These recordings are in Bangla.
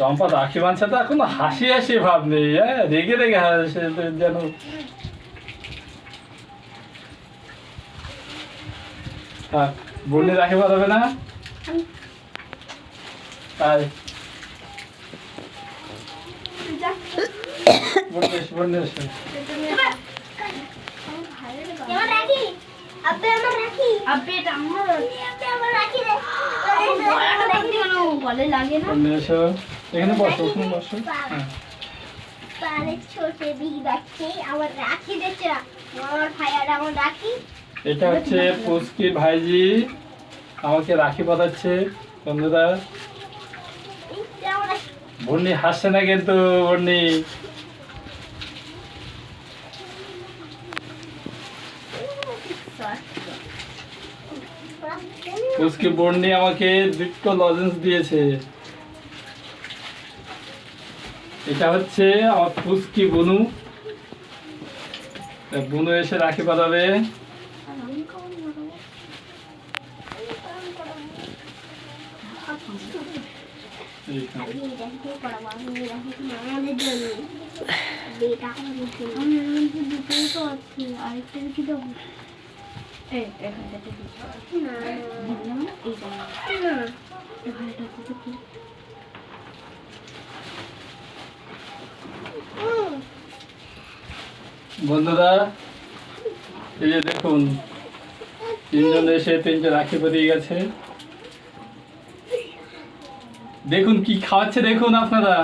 চম্পা রাখি বাঁধছে তো এখন হাসি হাসি ভাব নেই হ্যাঁ? রেগে রেগে হাসে যেন। থাক বন্যে রাখি বাঁধাবে না? তাই রাখি আব্বে আমার রাখি আব্বে এটা আমার আব্বে আমার রাখি রে। গলে লাগে না। এখানে বসো ওখানে বসো। হ্যাঁ। এটা হচ্ছে পুস্কির ভাইজি আমাকে রাখি বাঁধাচ্ছে বন্ধুরা। বন্যি হাসছে না কিন্তু বন্যি পুস্কি বন্যি আমাকে দুটো লজেন্স দিয়েছে। এটা হচ্ছে আমার পুস্কি বনু বুনু এসে রাখি বাঁধাবে এইখানে। বন্ধুরা, এই যে দেখুন, তিনজন এসে তিনটে রাখি পরিয়ে গেছে। দেখুন কি খাওয়াচ্ছে, দেখুন আপনারা।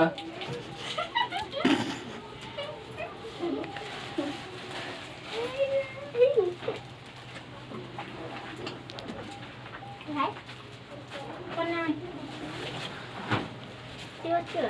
কি হচ্ছে